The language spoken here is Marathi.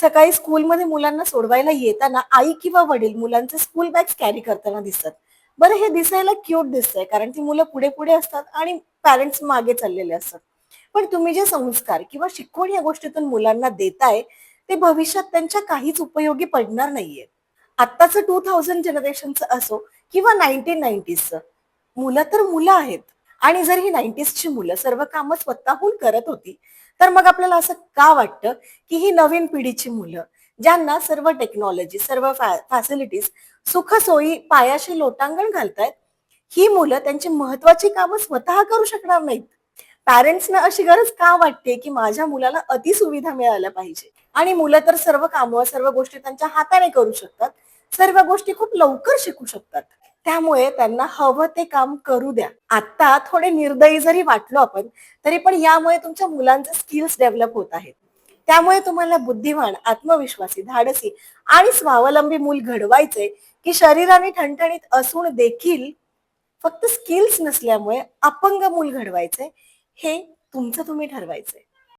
सकाळी स्कूलमध्ये मुलांना सोडवायला येताना आई किंवा वडील मुलांचे स्कूल बॅग्स कॅरी करताना दिसतात. बरं हे दिसायला क्यूट दिसतंय कारण ती मुलं पुढे पुढे असतात आणि पॅरेंट्स मागे चाललेले असतात. पण तुम्ही जे संस्कार किंवा शिकवण या गोष्टीतून मुलांना देताय ते भविष्यात त्यांच्या काहीच उपयोगी पडणार नाहीये. आत्ताचं टू थाउजंड जनरेशनचं असो किंवा नाईन्टीन नाईन्टीजचं मुलं तर मुलं आहेत. आणि जर ही नाईन्टीजची मुलं सर्व कामं स्वतःहून करत होती तर मग आपल्याला असं का वाटतं की ही नवीन पिढीची मुलं ज्यांना सर्व टेक्नॉलॉजी सर्व फॅसिलिटीज सुखसोयी पायाशी लोटांगण घालतायत ही मुलं त्यांची महत्वाची कामं स्वतः करू शकणार नाहीत. पॅरेंट्सना अशी गरज का वाटते की माझ्या मुलाला अति सुविधा मिळायला पाहिजे? आणि मुलं तर सर्व कामं सर्व गोष्टी त्यांच्या हाताने करू शकतात सर्व गोष्टी खूप लवकर शिकू शकतात. त्यामुळे त्यांना हवं ते काम करू द्या. आता थोडे निर्दयी जरी वाटलो आपण तरी पण यामुळे तुमच्या मुलांचे स्किल्स डेव्हलप होत आहेत. त्यामुळे तुम्हाला बुद्धिमान आत्मविश्वासी धाडसी आणि स्वावलंबी मूल घडवायचे की शरीराने ठणठणीत असून देखील फक्त स्किल्स नसल्यामुळे अपंग मूल घडवायचे हे तुमचं तुम्ही ठरवायचंय.